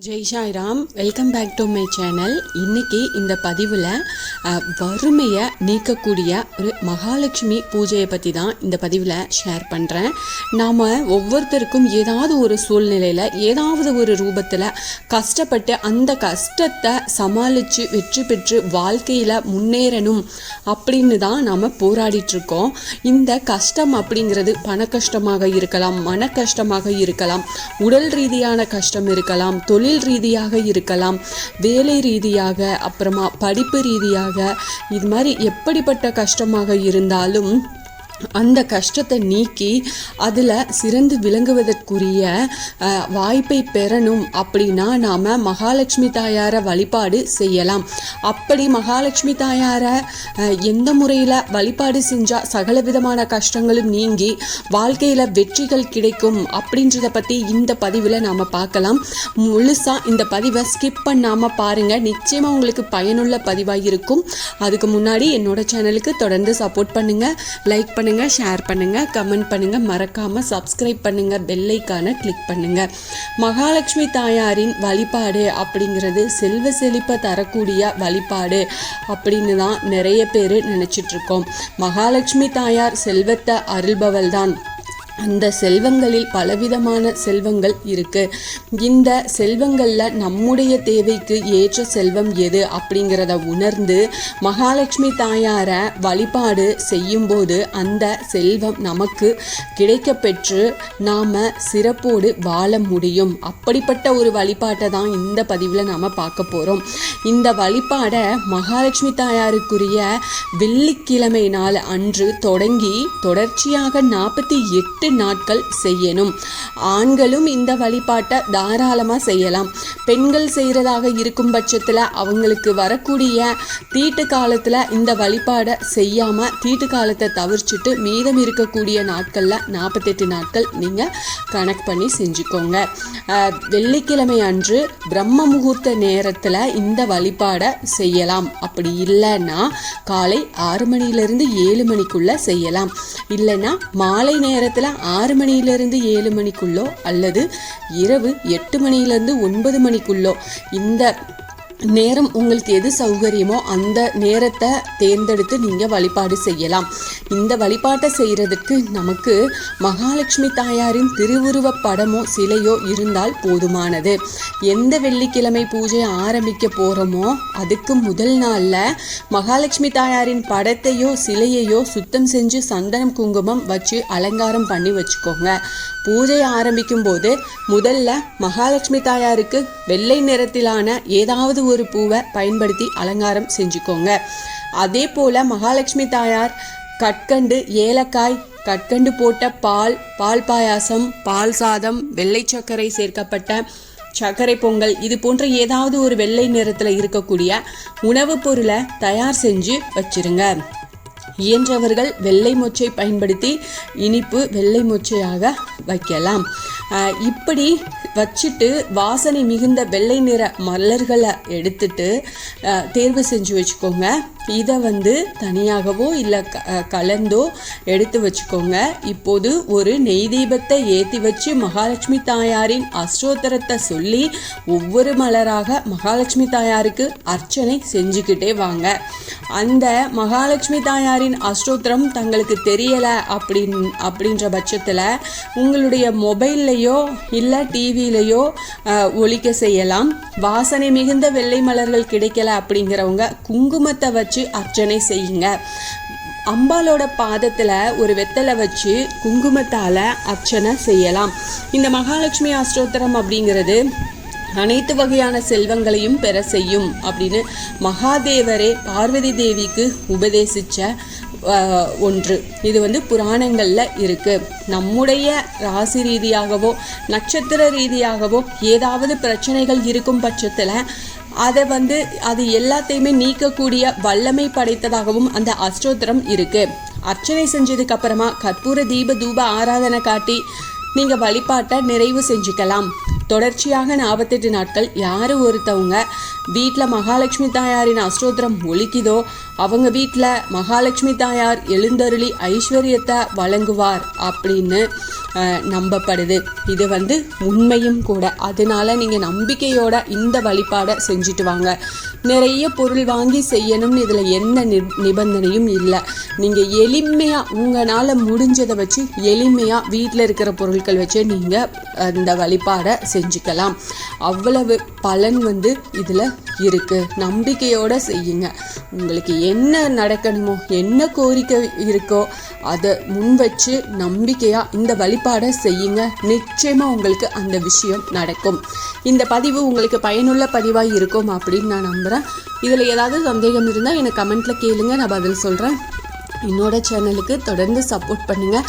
Jai Sairam welcome back to my channel இன்னைக்கு இந்த பதிவில் வறுமையை நீக்கக்கூடிய ஒரு மகாலட்சுமி பூஜையை பற்றி தான் இந்த பதிவில் ஷேர் பண்ணுறேன் நாம் ஒவ்வொருத்தருக்கும் ஏதாவது ஒரு சூழ்நிலையில் ஏதாவது ஒரு ரூபத்தில் கஷ்டப்பட்டு அந்த கஷ்டத்தை சமாளித்து வெற்றி பெற்று வாழ்க்கையில் முன்னேறணும் அப்படின்னு தான் நாம் போராடிட்டுருக்கோம் இந்த கஷ்டம் அப்படிங்கிறது பண கஷ்டமாக இருக்கலாம் மன கஷ்டமாக இருக்கலாம் உடல் ரீதியான கஷ்டம் இருக்கலாம் தொழில் ரீதியாக இருக்கலாம் வேலை ரீதியாக அப்புறமா படிப்பு ரீதியாக இது மாதிரி எப்படிப்பட்ட கஷ்டமாக இருந்தாலும் அந்த கஷ்டத்தை நீக்கி அதில் சிறந்து விளங்குவதற்குரிய வாய்ப்பை பெறணும் அப்படின்னா நாம் மகாலட்சுமி தாயாரை வழிபாடு செய்யலாம். அப்படி மகாலட்சுமி தாயாரை எந்த முறையில் வழிபாடு செஞ்சால் சகல விதமான கஷ்டங்களும் நீங்கி வாழ்க்கையில் வெற்றிகள் கிடைக்கும் அப்படின்றத பற்றி இந்த பதிவில் நாம் பார்க்கலாம். முழுசாக இந்த பதிவை ஸ்கிப் பண்ணாமல் பாருங்கள் நிச்சயமாக உங்களுக்கு பயனுள்ள பதிவாக இருக்கும் அதுக்கு முன்னாடி என்னோட சேனலுக்கு தொடர்ந்து சப்போர்ட் பண்ணுங்கள் லைக் பண்ணுங்கள் ஷேர் பண்ணுங்கள் கமெண்ட் பண்ணுங்கள் மறக்காமல் சப்ஸ்கிரைப் பண்ணுங்கள் பெல்லைக்கான கிளிக் பண்ணுங்கள் மகாலட்சுமி தாயாரின் வழிபாடு அப்படிங்கிறது செல்வ செழிப்பை தரக்கூடிய வழிபாடு அப்படின்னு தான் நிறைய பேர் நினச்சிட்ருக்கோம் மகாலட்சுமி தாயார் செல்வத்தை அருள்பவள் தான் அந்த செல்வங்களில் பலவிதமான செல்வங்கள் இருக்கு. இந்த செல்வங்களில் நம்முடைய தேவைக்கு ஏற்ற செல்வம் எது அப்படிங்கிறத உணர்ந்து மகாலட்சுமி தாயாரை வழிபாடு செய்யும்போது அந்த செல்வம் நமக்கு கிடைக்கப்பெற்று நாம் சிறப்போடு வாழ முடியும். அப்படிப்பட்ட ஒரு வழிபாட்டை தான் இந்த பதிவில் நாம் பார்க்க போகிறோம் இந்த வழிபாடை மகாலட்சுமி தாயாருக்குரிய வெள்ளிக்கிழமை நாள் அன்று தொடங்கி தொடர்ச்சியாக நாற்பத்தி எட்டு நாட்கள் செய்யணும். ஆண்களும் இந்த வழிபாட்டை தாராளமாக செய்யலாம். பெண்கள் செய்கிறதாக இருக்கும் பட்சத்தில் அவங்களுக்கு வரக்கூடிய தீட்டு காலத்தில் இந்த வழிபாடை செய்யாமல் தீட்டு காலத்தை தவிர்த்துட்டு மீதம் இருக்கக்கூடிய நாட்களில் நாற்பத்தெட்டு நாட்கள் நீங்கள் கணக்கு பண்ணி செஞ்சுக்கோங்க. வெள்ளிக்கிழமை அன்று பிரம்ம முகூர்த்த நேரத்தில் இந்த வழிபாடை செய்யலாம். அப்படி இல்லைன்னா காலை ஆறு மணியிலிருந்து ஏழு மணிக்குள்ள செய்யலாம். இல்லைன்னா மாலை நேரத்தில் ஆறு மணியிலிருந்து ஏழு மணிக்குள்ளோ அல்லது இரவு எட்டு மணியிலிருந்து ஒன்பது மணிக்குள்ளோ. இந்த நேரம் உங்களுக்கு எது சௌகரியமோ அந்த நேரத்தை தேர்ந்தெடுத்து நீங்கள் வழிபாடு செய்யலாம். இந்த வழிபாட்டை செய்கிறதுக்கு நமக்கு மகாலட்சுமி தாயாரின் திருவுருவப் படமோ சிலையோ இருந்தால் போதுமானது. எந்த வெள்ளிக்கிழமை பூஜை ஆரம்பிக்க போகிறோமோ அதுக்கு முதல் நாளில் மகாலட்சுமி தாயாரின் படத்தையோ சிலையையோ சுத்தம் செஞ்சு சந்தனம் குங்குமம் வச்சு அலங்காரம் பண்ணி வச்சுக்கோங்க. பூஜை ஆரம்பிக்கும் போது முதல்ல மகாலட்சுமி தாயாருக்கு வெள்ளை நிறத்திலான ஏதாவது ஒரு பூவை பயன்படுத்தி அலங்காரம் செஞ்சுக்கோங்க. அதே போல மகாலட்சுமி தாயார் கற்கண்டு ஏலக்காய் கற்கண்டு போட்ட பால் பால் பாயாசம் பால் சாதம் வெள்ளை சர்க்கரை சேர்க்கப்பட்ட சர்க்கரை பொங்கல் இது போன்ற ஏதாவது ஒரு வெள்ளை நிறத்தில் இருக்கக்கூடிய உணவுப் பொருளை தயார் செஞ்சு வச்சிருங்க. இயன்றவர்கள் வெள்ளை மொச்சை பயன்படுத்தி இனிப்பு வெள்ளை மொச்சையாக வைக்கலாம். இப்படி வச்சுட்டு வாசனை மிகுந்த வெள்ளை நிற மலர்களை எடுத்துட்டு தேர்வு செஞ்சு வச்சுக்கோங்க. இதை வந்து தனியாகவோ இல்லை க கலந்தோ எடுத்து வச்சுக்கோங்க. இப்போது ஒரு நெய் தீபத்தை ஏற்றி வச்சு மகாலட்சுமி தாயாரின் அஷ்டோத்தரத்தை சொல்லி ஒவ்வொரு மலராக மகாலட்சுமி தாயாருக்கு அர்ச்சனை செஞ்சுக்கிட்டே வாங்க. அந்த மகாலட்சுமி தாயாரின் அஷ்டோத்திரம் தங்களுக்கு தெரியலை அப்படின் அப்படின்ற பட்சத்தில் உங்களுடைய மொபைல்லையோ இல்லை டிவி டிவியிலையோ ஒழிக்க செய்யலாம். வாசனை மிகுந்த வெள்ளை மலர்கள் கிடைக்கல அப்படிங்கிறவங்க குங்குமத்தை வச்சு அர்ச்சனை செய்யுங்க. அம்பாலோட பாதத்தில் ஒரு வெத்தலை வச்சு குங்குமத்தால் அர்ச்சனை செய்யலாம். இந்த மகாலட்சுமி அஷ்டோத்திரம் அப்படிங்கிறது அனைத்து வகையான செல்வங்களையும் பெற செய்யும் அப்படின்னு மகாதேவரே பார்வதி தேவிக்கு உபதேசிச்ச ஒன்று. இது வந்து புராணங்களில் இருக்குது நம்முடைய ராசி ரீதியாகவோ நட்சத்திர ரீதியாகவோ ஏதாவது பிரச்சனைகள் இருக்கும் பட்சத்தில் அதை வந்து அது எல்லாத்தையுமே நீக்கக்கூடிய வல்லமை படைத்ததாகவும் அந்த அஷ்டோத்திரம் இருக்குது அர்ச்சனை செஞ்சதுக்கு அப்புறமா கற்பூர தீப தூப ஆராதனை காட்டி நீங்கள் வழிபாட்டை நிறைவு செஞ்சுக்கலாம். தொடர்ச்சியாக நாற்பத்தெட்டு நாட்கள் யார் ஒருத்தவங்க வீட்டில் மகாலட்சுமி தாயாரின் அஷ்டோத்திரம் ஒழிக்குதோ அவங்க வீட்டில் மகாலட்சுமி தாயார் எழுந்தருளி ஐஸ்வர்யத்தை வழங்குவார் அப்படின்னு நம்பப்படுது. இது வந்து உண்மையும் கூட. அதனால நீங்கள் நம்பிக்கையோட இந்த வழிபாடை செஞ்சுட்டு வாங்க. நிறைய பொருள் வாங்கி செய்யணும்னு இதில் எந்த நிபந்தனையும் இல்லை. நீங்கள் எளிமையாக உங்களால் முடிஞ்சதை வச்சு எளிமையாக வீட்டில் இருக்கிற பொருட்கள் வச்சு நீங்கள் அந்த வழிபாடை செஞ்சுக்கலாம். அவ்வளவு பலன் வந்து இதில் இருக்குது நம்பிக்கையோடு செய்யுங்க. உங்களுக்கு என்ன நடக்கணுமோ என்ன கோரிக்கை இருக்கோ அதை முன் வச்சு நம்பிக்கையாக இந்த வழிபாடை செய்யுங்க. நிச்சயமாக உங்களுக்கு அந்த விஷயம் நடக்கும். இந்த பதிவு உங்களுக்கு பயனுள்ள பதிவாக இருக்கும் அப்படின்னு நான் நம்புகிறேன் இதில் ஏதாவது சந்தேகம் இருந்தால் எனக்கு கமெண்ட்டில் கேளுங்க. நான் பதில் சொல்கிறேன் என்னோட சேனலுக்கு தொடர்ந்து சப்போர்ட் பண்ணுங்கள்